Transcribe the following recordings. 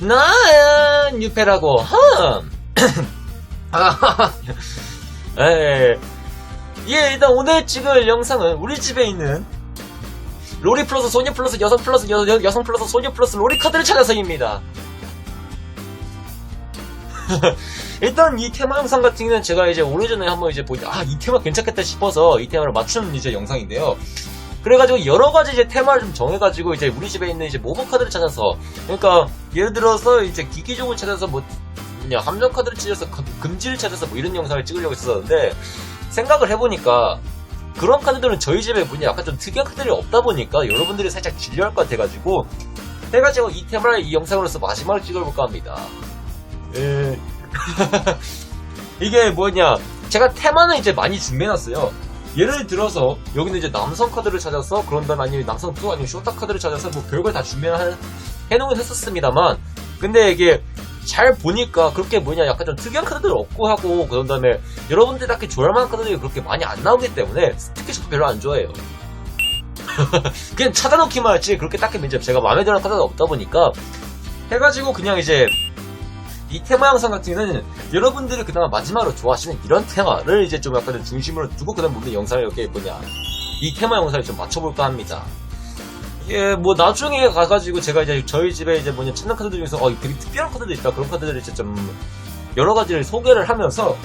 나은 유페라고 흠 아, 예, 예, 일단 오늘 찍을 영상은 우리 집에 있는 로리 플러스 소녀 플러스 여성 플러스 여, 여, 여성 플러스 소녀 플러스 로리 카드를 찾아서입니다. 일단 이 테마 영상 같은 경우는 제가 이제 오래전에 한번 이제 보니까 아, 이 테마 괜찮겠다 싶어서 이 테마를 맞추는 이제 영상인데요. 그래가지고 여러 가지 이제 테마를 좀 정해가지고 이제 우리 집에 있는 이제 모범 카드를 찾아서 그러니까 예를 들어서 이제 기기종을 찾아서 뭐 그냥 함정 카드를 찾아서 금- 금지를 찾아서 뭐 이런 영상을 찍으려고 했었는데 생각을 해보니까 그런 카드들은 저희 집에 뭐냐 약간 좀 특이한 카드들이 없다 보니까 여러분들이 살짝 질려할 것 같아가지고 해가지고 이 테마를 이 영상으로서 마지막으로 찍어볼까 합니다. 예. 이게 뭐냐 제가 테마는 이제 많이 준비해놨어요. 예를 들어서 여기는 이제 남성 카드를 찾아서 그런 다음에 아니면 남성 투 아니면 쇼타 카드를 찾아서 뭐 별걸 다 준비해놓은 했었습니다만 근데 이게 잘 보니까 그렇게 뭐냐 약간 좀 특이한 카드들 없고 하고 그런 다음에 여러분들 딱히 좋아할만한 카드들이 그렇게 많이 안 나오기 때문에 특히 저도 별로 안 좋아해요. 그냥 찾아놓기만 했지 그렇게 딱히 이제 제가 마음에 드는 카드가 없다 보니까 해가지고 그냥 이제 이 테마 영상 같은 경우는 여러분들이 그나마 마지막으로 좋아하시는 이런 테마를 이제 좀 약간 중심으로 두고 그다음 모든 영상을 이렇게 뭐냐 이 테마 영상을 좀 맞춰볼까 합니다. 예, 뭐 나중에 가가지고 제가 이제 저희 집에 이제 뭐냐 찾는 카드들 중에서 어 되게 특별한 카드도 있다 그런 카드들을 이제 좀 여러 가지를 소개를 하면서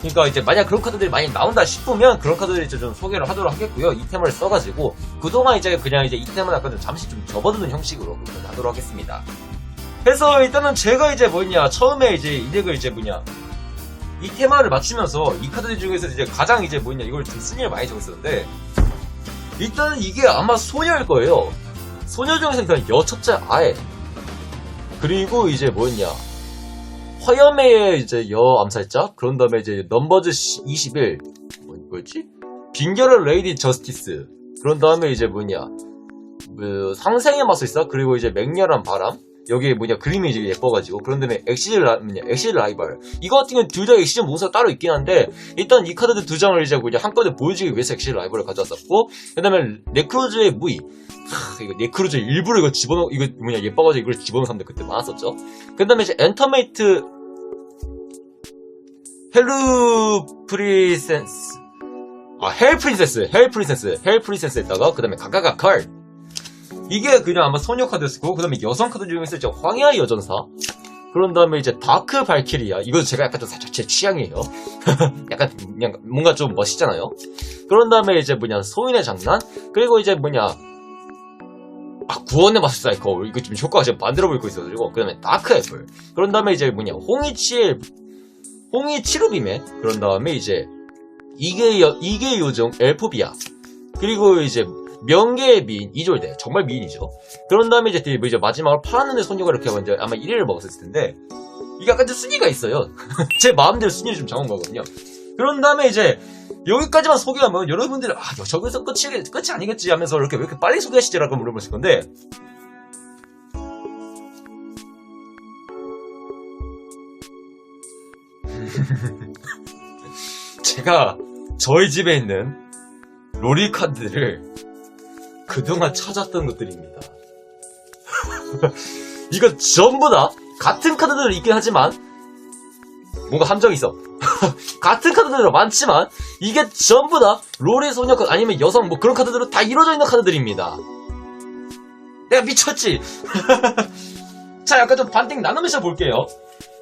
그러니까 이제 만약 그런 카드들이 많이 나온다 싶으면 그런 카드들을 이제 좀 소개를 하도록 하겠고요. 이 테마를 써가지고 그동안 이제 그냥 이제 이 테마를 약간 좀 잠시 좀 접어두는 형식으로 하도록 하겠습니다. 그래서 일단은 제가 이제 뭐냐? 처음에 이제 이 덱을 이제 뭐냐? 이 테마를 맞추면서 이 카드들 중에서 이제 가장 이제 뭐냐? 이걸 좀 순위를 많이 적었었는데 일단은 이게 아마 소녀일 거예요. 소녀 중에서 일단 여첩자 아에. 그리고 이제 뭐냐? 화염의 이제 여 암살자? 그런 다음에 이제 넘버즈 21 뭐, 뭐였지? 빙결의 레이디 저스티스. 그런 다음에 이제 뭐냐? 그 상생의 마술사 그리고 이제 맹렬한 바람 여기 뭐냐 그림이 이제 예뻐가지고 그런 다음에 엑시즈 라 뭐냐 엑시즈 라이벌. 이거 같은 경우는 둘 다 엑시즈 몬스터가 따로 있긴 한데 일단 이 카드들 두 장을 이제 그냥 한꺼번에 보여주기 위해서 엑시즈 라이벌을 가져왔었고 그 다음에 네크로즈의 무이. 하, 이거 네크로즈 일부러 이거 집어넣 이거 뭐냐 예뻐가지고 이걸 집어넣은 사람들 그때 많았었죠. 그 다음에 이제 엔터메이트 헬루 프리센스 아, 헬 프린세스, 헬 프린세스, 헬 프린세스에다가 그 다음에 가가가 칼. 이게 그냥 아마 소녀 카드였을 거고, 그 다음에 여성 카드 중에서 이제 황야의 여전사. 그런 다음에 이제 다크 발키리아. 이거 제가 약간 좀 살짝 제 취향이에요. 약간 그냥 뭔가 좀 멋있잖아요. 그런 다음에 이제 뭐냐 소인의 장난. 그리고 이제 뭐냐 아 구원의 마술사 이거 이거 지금 효과가 지금 만들어 보이고 있어가지고 그 다음에 다크 애플. 그런 다음에 이제 뭐냐 홍이치의 홍이 치루빔에 그런 다음에 이제 이게 여, 이게 요정 엘포비아 그리고 이제 명계의 미인 이졸대. 정말 미인이죠. 그런 다음에 이제, 뭐 이제 마지막으로 파란 눈의 소녀가 이렇게 먼저 아마 1위를 먹었을 텐데 이게 약간 좀 순위가 있어요. 제 마음대로 순위를 좀 정한 거거든요. 그런 다음에 이제 여기까지만 소개하면 여러분들이 아 저기서 끝이, 끝이 아니겠지 하면서 이렇게 왜 이렇게 빨리 소개하시지라고 물어보실 건데 제가 저희 집에 있는 로리 카드를 그동안 찾았던 것들입니다. 이거 전부 다 같은 카드들은 있긴 하지만 뭔가 함정이 있어. 같은 카드들은 많지만 이게 전부 다 롤의 소녀 카드 아니면 여성 뭐 그런 카드들은 다 이루어져 있는 카드들입니다. 내가 미쳤지? 자 약간 좀 반띵 나누면서 볼게요.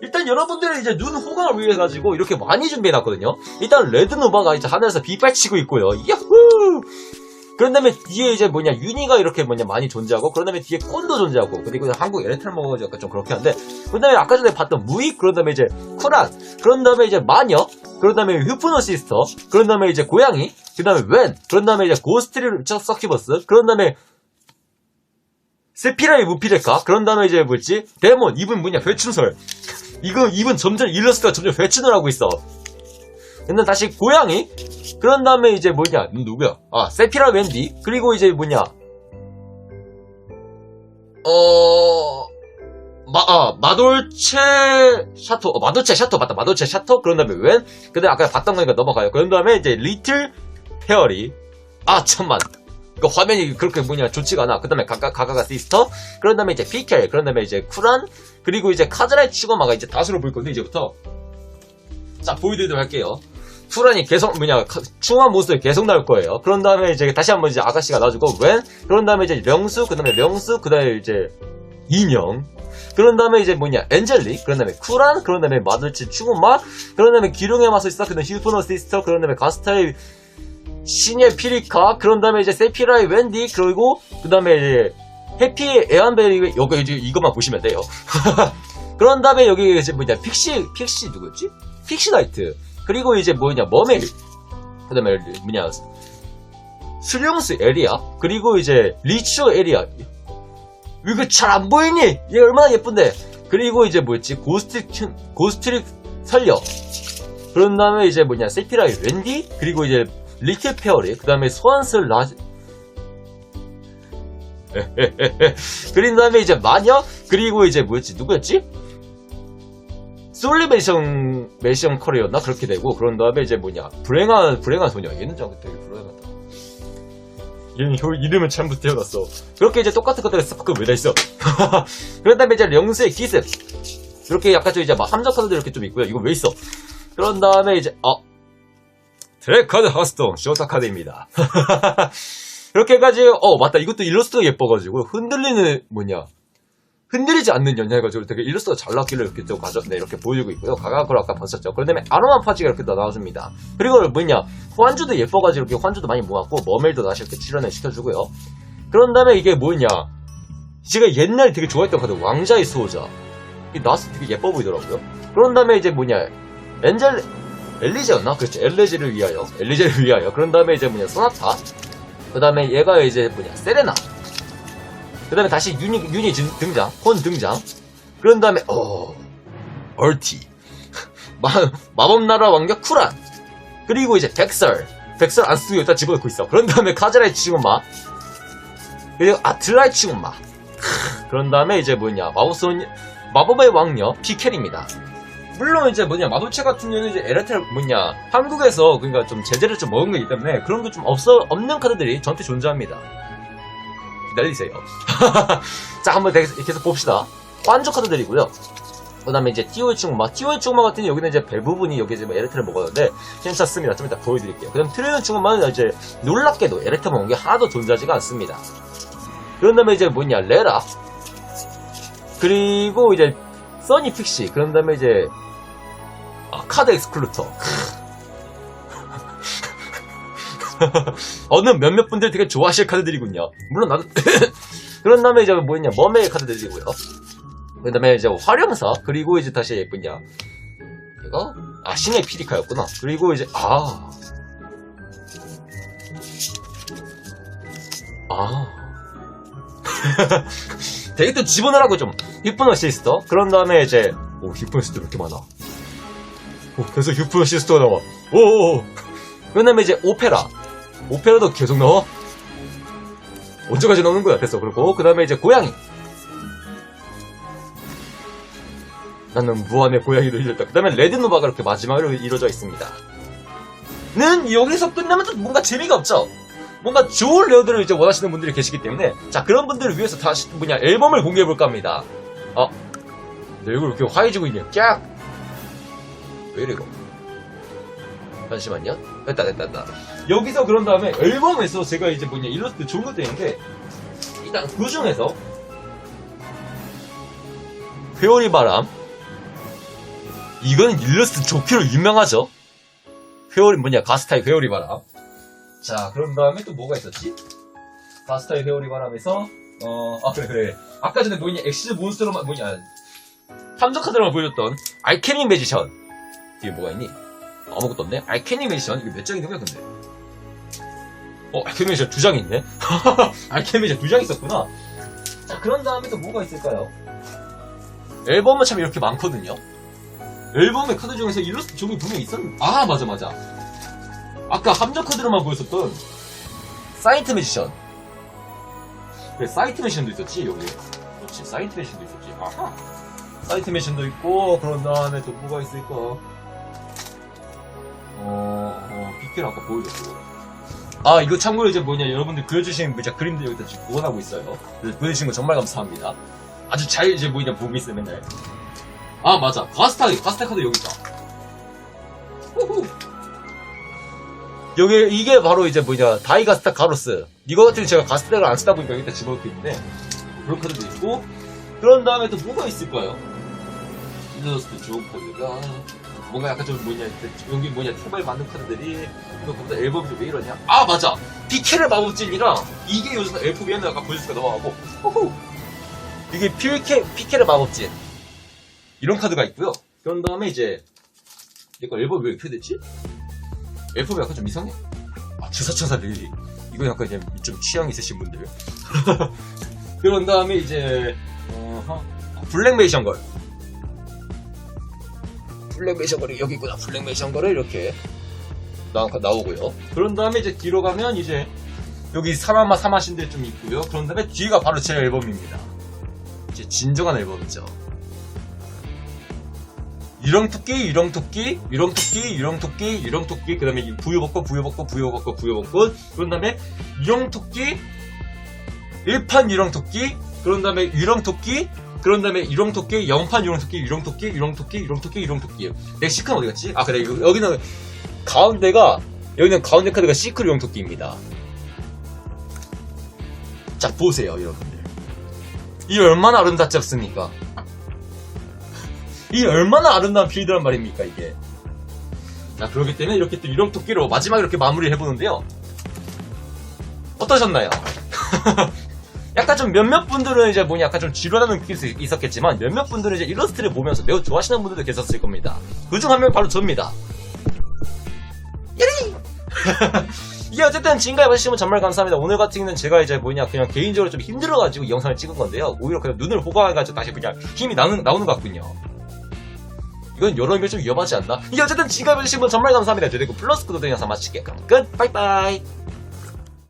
일단 여러분들의 이제 눈 호강을 위해 가지고 이렇게 많이 준비해놨거든요. 일단 레드 노바가 이제 하늘에서 빗발치고 있고요. 야후! 그런 다음에 뒤에 이제 뭐냐 유니가 이렇게 뭐냐 많이 존재하고 그런 다음에 뒤에 콘도 존재하고 그리고 한국 에레트를 먹어가지고 약간 좀 그렇게 한데 그런 다음에 아까 전에 봤던 무익 그런 다음에 이제 쿨한 그런 다음에 이제 마녀 그런 다음에 휴프노 시스터 그런 다음에 이제 고양이 그 다음에 웬 그런 다음에 이제 고스트리 서키버스 그런 다음에 세피라의 무피레카 그런 다음에 이제 뭐였지 데몬 이분 뭐냐 회춘설. 이거 이분 점점 일러스트가 점점 회춘을 하고 있어. 근데 다시 고양이 그런 다음에 이제 뭐냐 누구야 아 세피라 웬디 그리고 이제 뭐냐 어 마, 아, 마돌체 샤토, 어, 마돌체 샤토, 맞다, 마돌체 샤토, 그런 다음에 웬, 그 다음에 아까 봤던 거니까 넘어가요. 그런 다음에 이제 리틀 페어리, 아, 천만. 그 화면이 그렇게 뭐냐 좋지가 않아. 그 다음에 가가 가가가 시스터. 그런 다음에 이제 피켈. 그런 다음에 이제 쿨한. 그리고 이제 카즈라의 추거마가 이제 다수로 보일 건데 이제부터 자 보여드리도록 할게요. 쿨한이 계속 뭐냐 카- 충한 모습이 계속 나올 거예요. 그런 다음에 이제 다시 한번 이제 아가씨가 나와주고 웬. 그런 다음에 이제 명수. 그 다음에 명수. 그 다음에 이제 인형. 그런 다음에 이제 뭐냐 엔젤릭 그런 다음에 쿨한 그런 다음에 마들치 추구마 그런 다음에 기룡의 마술사 그다음에 휴포너 시스터 그런 다음에 가스타의 신의 피리카 그런 다음에 이제 세피라의 웬디 그리고 그 다음에 이제 해피의 에안베리 여기 이제 이것만 보시면 돼요 그런 다음에 여기 이제 뭐냐 픽시 픽시 누구였지 픽시 나이트 그리고 이제 뭐냐 머메일 그 다음에 뭐냐 수령스 에리아 그리고 이제 리추어 에리아 이거 잘 안 보이니? 얘 얼마나 예쁜데. 그리고 이제 뭐였지? 고스트, 큐- 고스트릭 설력. 그런 다음에 이제 뭐냐, 세피라의 랜디? 그리고 이제 리틀 페어리. 그 다음에 소환스 라지. 그린 다음에 이제 마녀? 그리고 이제 뭐였지? 누구였지? 솔리메이션, 메이션 커리였나? 그렇게 되고, 그런 다음에 이제 뭐냐, 불행한, 불행한 소녀. 얘는 좀 되게 불행하다. 혀 이름은 참부 태어났어. 그렇게 이제 똑같은 것들을 스파크 왜다 있어. 그런 다음에 이제 령스의 기습. 이렇게 약간 좀 이제 막 함정 카드들 이렇게 좀 있고요. 이거 왜 있어? 그런 다음에 이제, 어. 드래카드 하스톤 쇼타 카드입니다. 이렇게 해가지고, 어, 맞다. 이것도 일러스트가 예뻐가지고, 흔들리는, 뭐냐. 흔들리지 않는 연냐 해가지고 되게 일러스트가 잘 나왔길래 이렇게 또 가져, 네, 이렇게 보여주고 있고요. 가가크로 아까 봤었죠. 그런 다음에 아로마 파지가 이렇게 또 나와줍니다. 그리고 뭐냐. 환주도 예뻐가지고 이렇게 환주도 많이 모았고, 머멜도 다시 이렇게 출연을 시켜주고요. 그런 다음에 이게 뭐냐. 제가 옛날에 되게 좋아했던 카드, 왕자의 수호자. 이 나왔을 때 되게 예뻐 보이더라고요. 그런 다음에 이제 뭐냐. 엔젤, 엘리제였나? 그렇죠. 엘리제를 위하여. 엘리제를 위하여. 그런 다음에 이제 뭐냐. 소나타. 그 다음에 얘가 이제 뭐냐. 세레나. 그 다음에 다시 유니 진- 등장. 혼 등장. 그런 다음에, 어, 얼티. 마, 마법나라 왕격 쿨한. 그리고 이제 백설. 백설 안 쓰고 여기다 집어넣고 있어. 그런 다음에 카즈라의 치고마. 그리고 아틀라의 치고마. 크, 그런 다음에 이제 뭐냐. 마법소녀, 마법의 왕녀 피켈입니다. 물론 이제 뭐냐 마도체 같은 경우는 이제 에르텔 뭐냐 한국에서 그러니까 좀 제재를 좀 먹은 거기 때문에 그런 게 좀 없어 없는 카드들이 저한테 존재합니다. 기다리세요. 자 한번 대- 계속 봅시다. 관조 카드들이고요. 그 다음에 이제 티오의 충마, 티오의 충마 같은 경우 여기는 이제 배 부분이 여기 뭐 에레트를 먹었는데 괜찮습니다. 좀 이따 보여드릴게요. 그 다음 트레이는 충마는 이제 놀랍게도 에레트 먹은 게 하나도 존재하지가 않습니다. 그런 다음에 이제 뭐냐 레라 그리고 이제 써니 픽시 그런 다음에 이제 아, 카드 엑스클루터 어느 몇몇 분들 되게 좋아하실 카드들이군요. 물론 나도 그런 다음에 이제 뭐냐? 머메의 카드들이고요. 그 다음에 이제 화령사 그리고 이제 다시 예쁘냐? 이거? 아 신의 피리카였구나. 그리고 이제 아. 아. 되게 또 집어넣으라고 좀 휴프너 시스터? 그런 다음에 이제 오 휴프너 시스터 왜 이렇게 많아? 오 계속 휴프너 시스터 나와. 오오오. 그런 다음에 이제 오페라 오페라도 계속 나와 언제까지 나오는 거야 됐어 그리고 그 다음에 이제 고양이 나는 무한의 고양이로 이뤘다 그 다음에 레드노바가 이렇게 마지막으로 이루어져 있습니다 는 여기서 끝나면 또 뭔가 재미가 없죠 뭔가 좋은 레어들을 이제 원하시는 분들이 계시기 때문에 자 그런 분들을 위해서 다시 뭐냐 앨범을 공개해 볼까 합니다. 어, 내 얼굴 왜 이렇게 화해지고 있냐? 깍. 왜 이래 이거? 잠시만요. 됐다 됐다 됐다. 여기서 그런 다음에 앨범에서 제가 이제 뭐냐 일러스트 좋은 것도 있는데 일단 그 중에서 회오리 바람 이거는 일러스트 좋기로 유명하죠. 회오리 뭐냐 가스타의 회오리 바람. 자, 그런 다음에 또 뭐가 있었지? 바스타의 회오리 바람에서, 어, 아, 그래, 그래. 아까 전에 뭐냐, 엑시즈 몬스터로만, 뭐냐, 탐정 카드로만 보여줬던 알케미 매지션. 뒤에 뭐가 있니? 아무것도 없네? 알케미 매지션? 이거 몇 거야, 근데? 어, 매지션 두장 있네? 알케미 매지션 두장 있었구나. 자, 그런 다음에 또 뭐가 있을까요? 앨범은 참 이렇게 많거든요? 앨범의 카드 중에서 일러스트 종이 분명히 있었는데, 아, 맞아, 맞아. 아까 함정 카드로만 보였었던 사이트 매지션. 그래, 사이트 매지션도 있었지, 여기. 그렇지, 사이트 매지션도 있었지. 아하. 사이트 매지션도 있고, 그런 다음에 또 뭐가 있을까? 어, 어, 비켈 아까 보여줬고. 아 이거 참고로 이제 뭐냐 여러분들 그려주신 이제 그림들 여기다 지금 보관하고 있어요. 보내주신 거 정말 감사합니다. 아주 잘 이제 뭐냐 보고 있어요 맨날. 아 맞아 가스타 가스타 카드 여기 있다. 후후. 여기 이게 바로 이제 뭐냐 다이가스타 가로스. 이거 같은 경우 제가 가스타를 안 쓰다 보니까 여기다 집어넣고 있는데 그런 카드도 있고 그런 다음에 또 뭐가 있을까요? 이너스트 좋은 카드가 뭔가 약간 좀 뭐냐 여기 뭐냐 테마에 맞는 카드들이 이거 보다 앨범이 왜 이러냐? 아 맞아 피케르 마법진이랑 이게 요즘 엘프비엔도 약간 보여주니까 넘어가고 호호. 이게 피케 피케르 마법진 이런 카드가 있고요. 그런 다음에 이제 이거 앨범 왜 이렇게 됐지? 앨범이 약간 좀 이상해. 아 주사천사 릴리 이거 약간 이제 좀 취향 있으신 분들. 그런 다음에 이제 어허. 블랙 메이션 걸. 블랙 메이션 걸이 여기 있구나. 블랙 메이션 걸을 이렇게 나, 나오고요. 그런 다음에 이제 뒤로 가면 이제 여기 사마마 사마신들 좀 있고요. 그런 다음에 뒤가 바로 제 앨범입니다. 이제 진정한 앨범이죠. 유령토끼, 유령토끼, 유령토끼, 유령토끼, 유령토끼, 그 다음에 부유벚꽃, 부유벚꽃, 부유벚꽃, 부유벚꽃, 그런 다음에 유령토끼, 일판 유령토끼, 그런 다음에 유령토끼, 그런 다음에 유령토끼, 영판 유령토끼, 유령토끼, 유령토끼, 유령토끼, 유령토끼. 멕시칸 어디 갔지? 아, 그래, 여기는 가운데가, 여기는 가운데 카드가 시크릿 유령토끼입니다. 자, 보세요, 여러분들. 이 얼마나 아름답지 않습니까? 이 얼마나 아름다운 필드란 말입니까, 이게. 자, 그렇기 때문에 이렇게 또 이런 토끼로 마지막에 이렇게 마무리를 해보는데요. 어떠셨나요? 약간 좀 몇몇 분들은 이제 뭐냐, 약간 좀 지루하는 느낌이 있었겠지만, 몇몇 분들은 이제 일러스트를 보면서 매우 좋아하시는 분들도 계셨을 겁니다. 그중 한 명 바로 저입니다. 예리! 이게 어쨌든 지금까지 봐주시면 정말 감사합니다. 오늘 같은 경우는 제가 이제 뭐냐, 그냥 개인적으로 좀 힘들어가지고 이 영상을 찍은 건데요. 오히려 그냥 눈을 호강해가지고 다시 그냥 힘이 나는, 나오는 것 같군요. 이건 여러분이 좀 위험하지 않나? 이게 어쨌든 지금까지 봐주신 분 정말 감사합니다. 그리고 플러스 구독 영상 마칠게요. 그럼 끝! 바이바이!